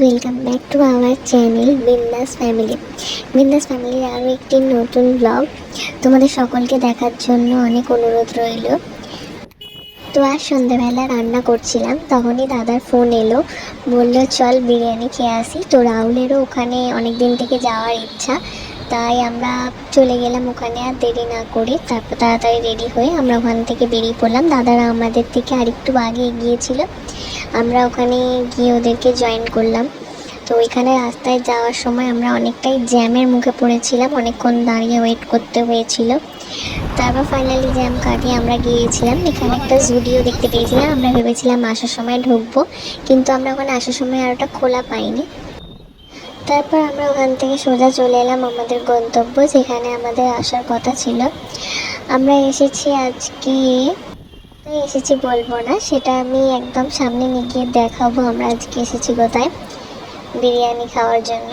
Welcome back to our channel Bindaas family Bindaas ফ্যামিলির আরও একটি নতুন ব্লগ তোমাদের সকলকে দেখার জন্য অনেক অনুরোধ রইল। তো আর সন্ধ্যেবেলা রান্না করছিলাম, তখনই দাদার ফোন এলো। বলল, চল বিরিয়ানি খেয়ে আসি। তো রাহুলেরও ওখানে অনেক দিন থেকে যাওয়ার ইচ্ছা। তাই আমরা চলে গেলাম ওখানে আর দেরি না করে। তারপর তাড়াতাড়ি রেডি হয়ে আমরা ওখান থেকে বেরিয়ে পড়লাম। দাদারা আমাদের থেকে আরেকটু আগে এগিয়েছিল। আমরা ওখানে গিয়ে ওদেরকে জয়েন করলাম। তো ওইখানে রাস্তায় যাওয়ার সময় আমরা অনেকটাই জ্যামের মুখে পড়েছিলাম। অনেকক্ষণ দাঁড়িয়ে ওয়েট করতে হয়েছিল। তারপর ফাইনালি জ্যাম কাটিয়ে আমরা গিয়েছিলাম। এখানে একটা জুডিও দেখতে পেয়েছিলাম। আমরা ভেবেছিলাম আসার সময় ঢুকবো। কিন্তু আমরা ওখানে আসার সময় আর ওটা খোলা পাইনি। তারপর আমরা ওখান থেকে সোজা চলে এলাম আমাদের গন্তব্য, যেখানে আমাদের আসার কথা ছিল। আমরা এসেছি আজকে এসেছি বলব না, সেটা আমি একদম সামনে নিয়ে গিয়ে দেখাবো। আমরা আজকে এসেছি কোথায়? বিরিয়ানি খাওয়ার জন্য।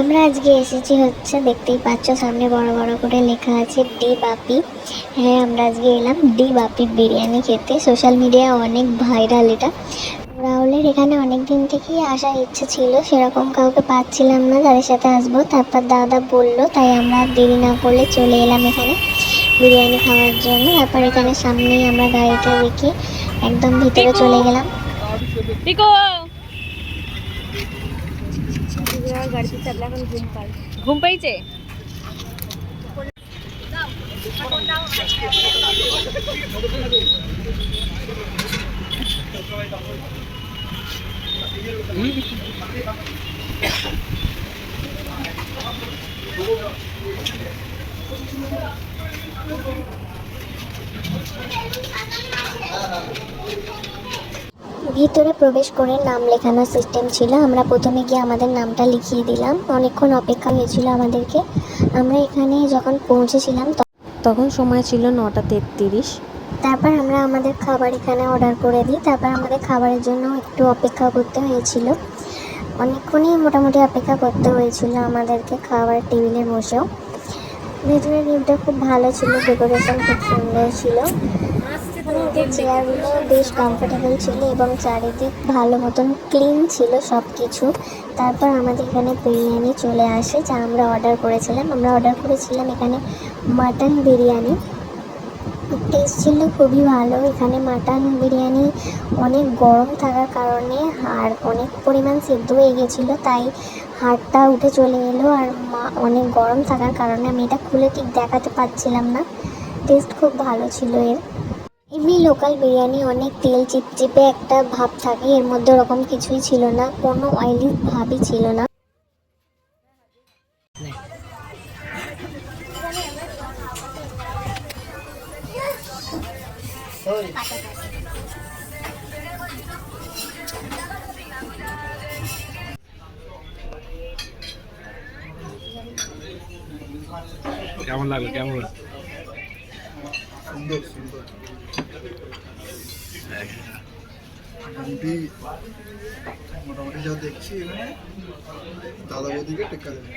আমরা আজকে এসেছি হচ্ছে, দেখতেই পাচ্ছ সামনে বড় বড় করে লেখা আছে, ডি বাপি। হ্যাঁ আমরা আজকে এলাম ডি বাপি বিরিয়ানি খেতে। সোশ্যাল মিডিয়ায় অনেক ভাইরাল এটা। রাহুলের এখানে অনেক দিন থেকেই আসার ইচ্ছে ছিল সেরকম কাউকে পাচ্ছিলাম না যাদের সাথে আসব। তারপর দাদা বলল তাই আমরা দেরি না করলে চলে এলাম এখানে বিরিয়ানি খাওয়ার জন্য। তারপর এখানে সামনেই আমরা গাড়িটা রেখে একদম ভিতরে চলে গেলাম। ঘুম পাইছে? ভিতরে প্রবেশ করে নাম লেখানোর সিস্টেম ছিল। আমরা প্রথমে গিয়ে আমাদের নামটা লিখিয়ে দিলাম। অনেকক্ষণ অপেক্ষা হয়েছিল আমাদেরকে। আমরা এখানে যখন পৌঁছেছিলাম, তখন সময় ছিল নটা তেত্রিশ। তারপর আমরা আমাদের খাবার এখানে অর্ডার করে দিই। তারপর আমাদের খাবারের জন্য একটু অপেক্ষা করতে হয়েছিল। অনেকক্ষণই মোটামুটি অপেক্ষা করতে হয়েছিল আমাদেরকে খাবার টেবিলে বসেও ভেতরের ভিউটা খুব ভালো ছিল ডেকোরেশন খুব সুন্দর ছিল। চেয়ারগুলো বেশ কমফোর্টেবল ছিল এবং চারিদিক ভালো মতন ক্লিন ছিল সব কিছু তারপর আমাদের এখানে বিরিয়ানি চলে আসে, যা আমরা অর্ডার করেছিলাম। আমরা অর্ডার করেছিলাম এখানে মাটন বিরিয়ানি। টেস্ট ছিল খুবই ভালো। এখানে মাটন বিরিয়ানি অনেক গরম থাকার কারণে আর অনেক পরিমাণ সিদ্ধ হয়ে গেছিল, তাই হাড়টা উঠে চলে এলো আর মা- অনেক গরম থাকার কারণে আমি এটা খুলে ঠিক দেখাতে পারছিলাম না। টেস্ট খুব ভালো ছিল এর। এমনি লোকাল বিরিয়ানি অনেক তেল চিপচিপে একটা ভাব থাকে, এর মধ্যে ওরকম কিছুই ছিল না, কোনো অয়েলি ভাবই ছিল না। কেমন লাগল কেমন সুন্দর সুন্দর। মোটামুটি মোটামুটি যা দেখছি এখানে দাদা বৌদিকে টেক্কা দেবে।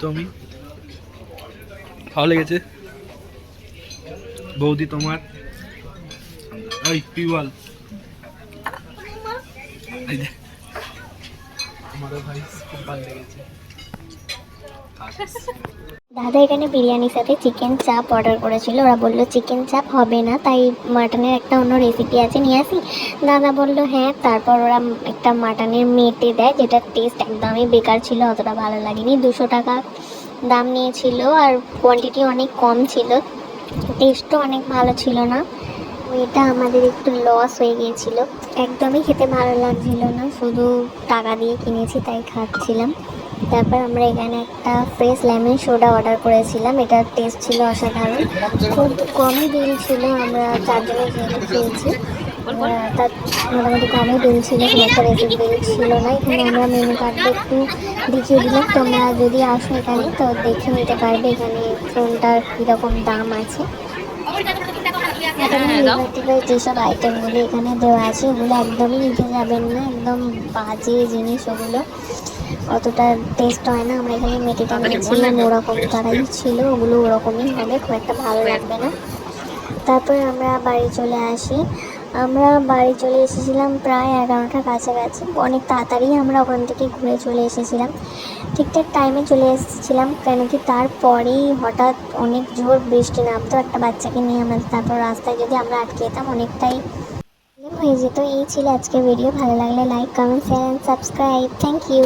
তুমি? ভালো লেগেছে? বৌদি তোমার? ওই দাদা এখানে বিরিয়ানির সাথে চিকেন চাপ অর্ডার করেছিল। ওরা বলল চিকেন চাপ হবে না। তাই মাটনের একটা অন্য রেসিপি আছে নিয়ে আসি। দাদা বলল হ্যাঁ। তারপর ওরা একটা মাটনের মেটে দেয় যেটার টেস্ট একদমই বেকার ছিল অতটা ভালো লাগেনি। দুশো টাকা দাম নিয়েছিল আর কোয়ান্টিটি অনেক কম ছিল। টেস্টও অনেক ভালো ছিল না। এটা আমাদের একটু লস হয়ে গিয়েছিল। একদমই খেতে ভালো লাগছিল না। শুধু টাকা দিয়ে কিনেছি, তাই খাচ্ছিলাম। তারপর আমরা এখানে একটা ফ্রেশ লেমন সোডা অর্ডার করেছিলাম। এটার টেস্ট ছিল অসাধারণ। খুব কমই বিল ছিল। আমরা চারজনের জন্য খেয়েছি। তার মোটামুটি কমই বিল ছিল খুব একটা বেশি বিল ছিল না এখানে আমরা মেনু কার্ডটা একটু দেখিয়ে দিলাম। তোমরা যদি আসো এখানে তো দেখে নিতে পারবে এখানে কোনটার কীরকম দাম আছে। টিভার যেসব আইটেমগুলো এখানে দেওয়া আছে ওগুলো একদমই নিতে যাবেন না একদম বাজে জিনিস ওগুলো। অতটা টেস্ট হয় না আমরা এখানে মেটিটা নিয়েছিলাম ওরকম তারাই ছিল ওগুলো ওরকমই হবে খুব একটা ভালো লাগবে না। তারপর আমরা বাড়ি চলে আসি। আমরা বাড়ি চলে এসেছিলাম প্রায় এগারোটার কাছাকাছি। অনেক তাড়াতাড়ি আমরা ওখান থেকে ঘুরে চলে এসেছিলাম। ঠিকঠাক টাইমে চলে এসেছিলাম, কেন কি তারপরেই হঠাৎ অনেক জোর বৃষ্টি নামতো একটা বাচ্চাকে নিয়ে আমাদের। তারপর রাস্তায় যদি আমরা আটকে যেতাম অনেকটাই হয়ে যেত। এই ছিল আজকের ভিডিও ভালো লাগলে like comment share and subscribe thank you